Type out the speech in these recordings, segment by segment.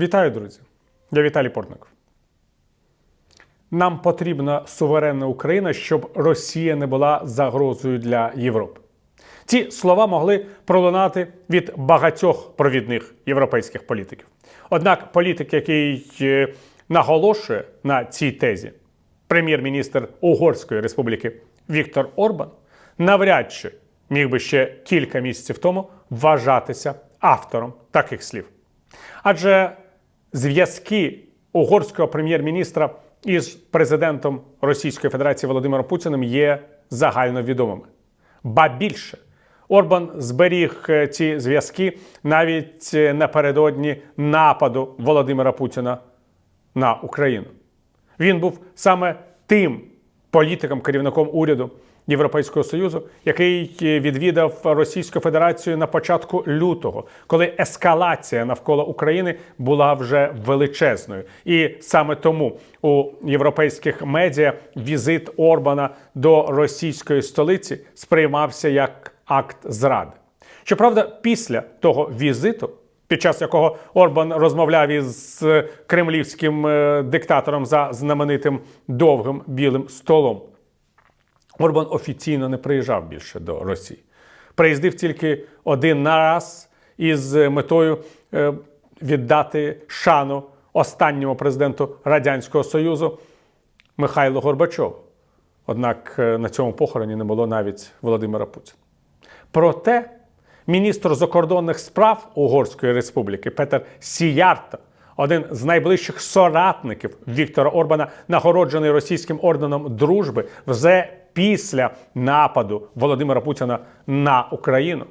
Вітаю, друзі! Я Віталій Портников. Нам потрібна суверенна Україна, щоб Росія не була загрозою для Європи. Ці слова могли пролунати від багатьох провідних європейських політиків. Однак політик, який е, наголошує на цій тезі, прем'єр-міністр Угорської республіки Віктор Орбан, навряд чи міг би ще кілька місяців тому вважатися автором таких слів. Адже зв'язки угорського прем'єр-міністра із президентом Російської Федерації Володимиром Путіним є загальновідомими. Ба більше, Орбан зберіг е, ці зв'язки навіть е, напередодні нападу Володимира Путіна на Україну. Він був саме тим політиком, керівником уряду Європейського Союзу, який е, відвідав Російську Федерацію на початку лютого, коли ескалація навколо України була вже величезною. І саме тому у європейських медіа візит Орбана до російської столиці сприймався як акт зради. Щоправда, після того візиту під час якого Орбан розмовляв із е, кремлівським е, диктатором за знаменитим довгим білим столом. Орбан офіційно не приїжджав більше до Росії. Приїздив тільки один раз із метою е, віддати шану останньому президенту Радянського Союзу Михайлу Горбачову. Однак е, на цьому похороні не було навіть Володимира Путіна. Проте міністр закордонних справ Угорської республіки Петер Сіярто, один з найближчих соратників Віктора Орбана, нагороджений російським орденом дружби, вже після нападу Володимира Путіна на Україну.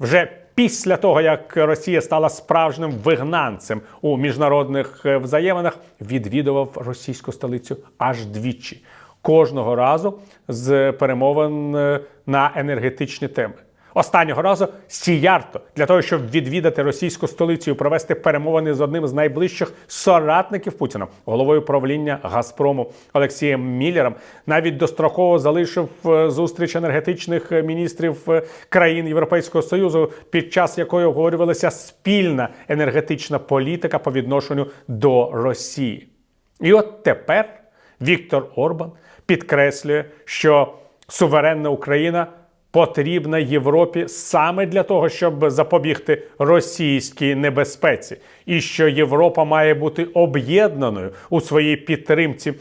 Вже після того, як Росія стала справжнім вигнанцем у міжнародних е, взаєминах, відвідував російську столицю аж двічі. Кожного разу з перемовин е, на енергетичні теми. Останнього разу Сіярто для того, щоб відвідати російську столицю і провести перемовини з одним з найближчих соратників Путіна, головою правління Газпрому Олексієм Міллером, навіть достроково залишив е, зустріч енергетичних міністрів е, країн Європейського союзу, під час якої обговорювалася спільна енергетична політика по відношенню до Росії. І от тепер Віктор Орбан підкреслює, що суверенна Україна потрібна Європі саме для того, щоб запобігти російській небезпеці, і що Європа має бути об'єднаною у своїй підтримці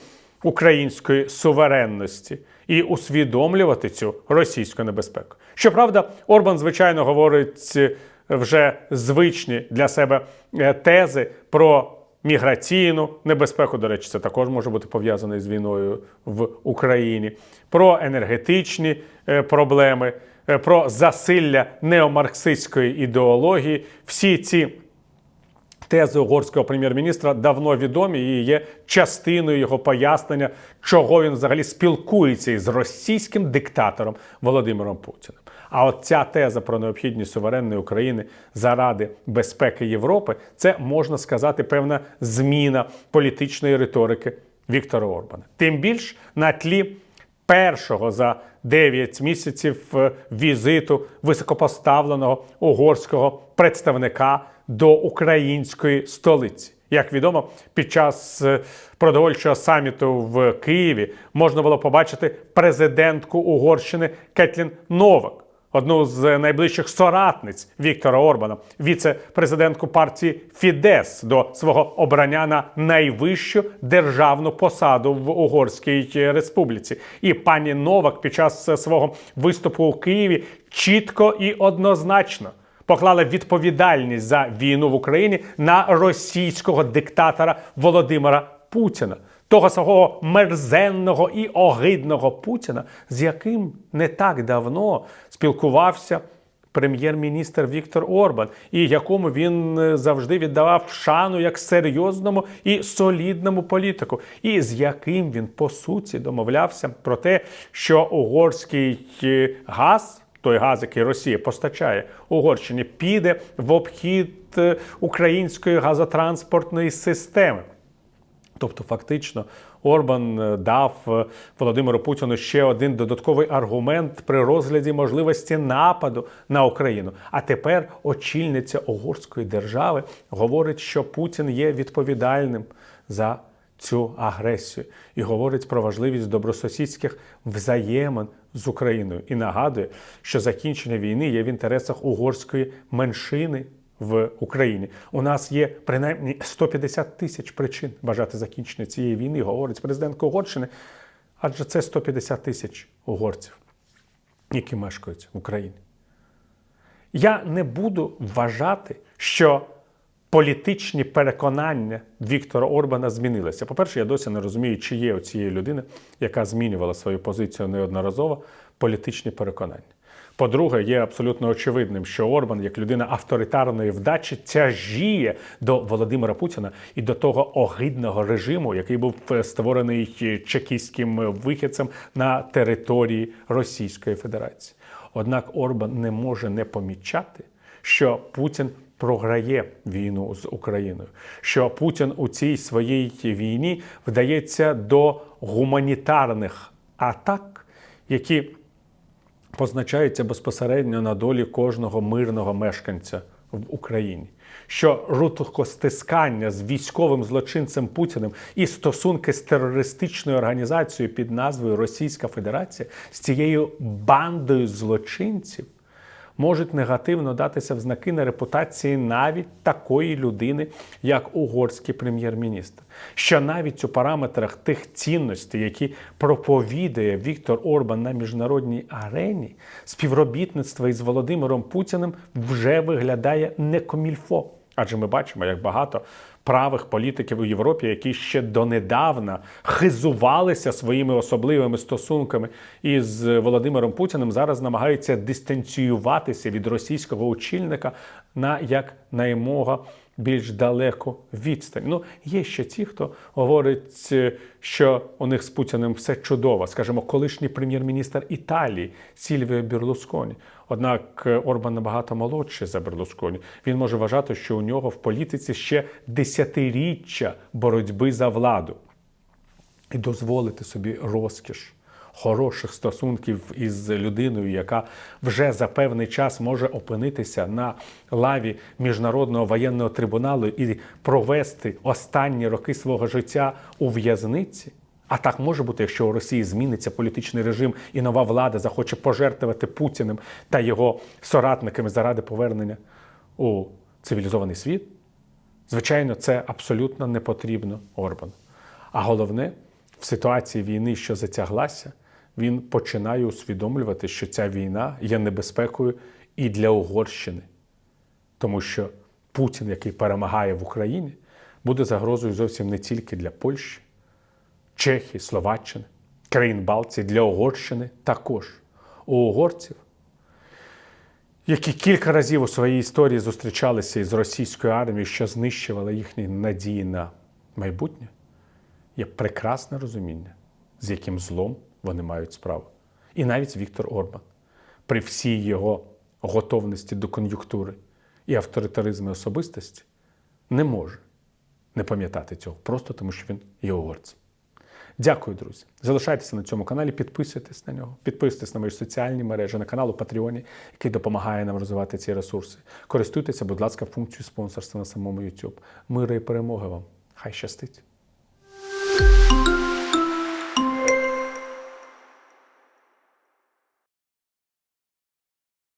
української суверенності і усвідомлювати цю російську небезпеку. Щоправда, Орбан, звичайно, говорить е, вже звичні для себе е, тези про міграційну небезпеку. До речі, це також може бути пов'язане з війною в Україні, про енергетичні е, проблеми, е, про засилля неомарксистської ідеології. Всі ці тези угорського прем'єр-міністра давно відомі і є частиною його пояснення, чого він взагалі спілкується із російським диктатором Володимиром Путіним. А от ця теза про необхідність суверенної України заради безпеки Європи це можна сказати певна зміна політичної риторики Віктора Орбана. Тим більш на тлі першого за 9 місяців е, візиту високопоставленого угорського представника до української столиці. Як відомо, під час е, продовольчого саміту в Києві можна було побачити президентку Угорщини Кетлін Новак, одну з найближчих соратниць Віктора Орбана, віце-президентку партії Фідес до свого обрання на найвищу державну посаду в Угорській республіці. І пані Новак під час свого виступу у Києві чітко і однозначно поклала відповідальність за війну в Україні на російського диктатора Володимира Путіна. Того свого мерзенного і огидного Путіна, з яким не так давно спілкувався прем'єр-міністр Віктор Орбан, і якому він е, завжди віддавав шану як серйозному і солідному політику, і з яким він по суті домовлявся про те, що угорський е, газ той газ, який Росія постачає Угорщині, піде в обхід е, української газотранспортної системи. Тобто, фактично, Орбан е, дав е, Володимиру Путіну ще один додатковий аргумент при розгляді можливості нападу на Україну. А тепер очільниця угорської держави говорить, що Путін є відповідальним за цю агресію і говорить про важливість добросусідських взаємин з Україною і нагадує, що закінчення війни є в інтересах угорської меншини в Україні. У нас є принаймні 150 тисяч причин бажати закінчення цієї війни, говорить президентка Угорщини. Адже це 150 тисяч угорців, які мешкають в Україні. Я не буду вважати, що політичні переконання Віктора Орбана змінилися. По-перше, я досі не розумію, чи є у цієї людини, яка змінювала свою позицію неодноразово, політичні переконання. По-друге, є абсолютно очевидним, що Орбан, як людина авторитарної вдачі, тяжіє до Володимира Путіна і до того огидного режиму, який був е, створений чекістським вихідцем на території Російської Федерації. Однак Орбан не може не помічати, що Путін програє війну з Україною, що Путін у цій своїй війні вдається до гуманітарних атак, які позначаються безпосередньо на долі кожного мирного мешканця в Україні. Що рутокостискання з військовим злочинцем Путіним і стосунки з терористичною організацією під назвою Російська Федерація з цією бандою злочинців можуть негативно датися в знаки на репутації навіть такої людини, як угорський прем'єр-міністр. Що навіть у параметрах тих цінностей, які проповідує Віктор Орбан на міжнародній арені, співробітництво із Володимиром Путіним вже виглядає не комільфо. Адже ми бачимо, як багато правих політиків у Європі, які ще донедавна хизувалися своїми особливими стосунками із Володимиром Путіним, зараз намагаються дистанціюватися від російського очільника на як наймога більш далеку відстань. Ну, є ще ті, хто говорить, е, що у них з Путіним все чудово. Скажімо, колишній прем'єр-міністр Італії Сільвіо Берлусконі. Однак е, Орбан набагато молодший за Берлусконі. Він може вважати, що у нього в політиці ще десятиріччя боротьби за владу і дозволити собі розкіш хороших стосунків із людиною, яка вже за певний час може опинитися на лаві міжнародного воєнного трибуналу і провести останні роки свого життя у в'язниці. А так може бути, якщо у Росії зміниться політичний режим і нова влада захоче пожертвувати Путіним та його соратниками заради повернення у цивілізований світ. Звичайно, це абсолютно не потрібно Орбану. А головне, в ситуації війни, що затяглася, він починає усвідомлювати, що ця війна є небезпекою і для Угорщини, тому що Путін, який перемагає в Україні, буде загрозою зовсім не тільки для Польщі, Чехії, Словаччини, країн Балтії, для Угорщини також. У угорців, які кілька разів у своїй історії зустрічалися із російською армією, що знищувала їхні надії на майбутнє, є прекрасне розуміння, з яким злом вони мають справу. І навіть Віктор Орбан, при всій його готовності до кон'юнктури і авторитаризму особистості, не може не пам'ятати цього, просто тому що він є угорцем. Дякую, друзі. Залишайтеся на цьому каналі, підписуйтесь на нього, підписуйтесь на мої соціальні мережі, на канал у Патреоні, який допомагає нам розвивати ці ресурси. Користуйтеся, будь ласка, функцією спонсорства на самому YouTube. Миру і перемоги вам! Хай щастить!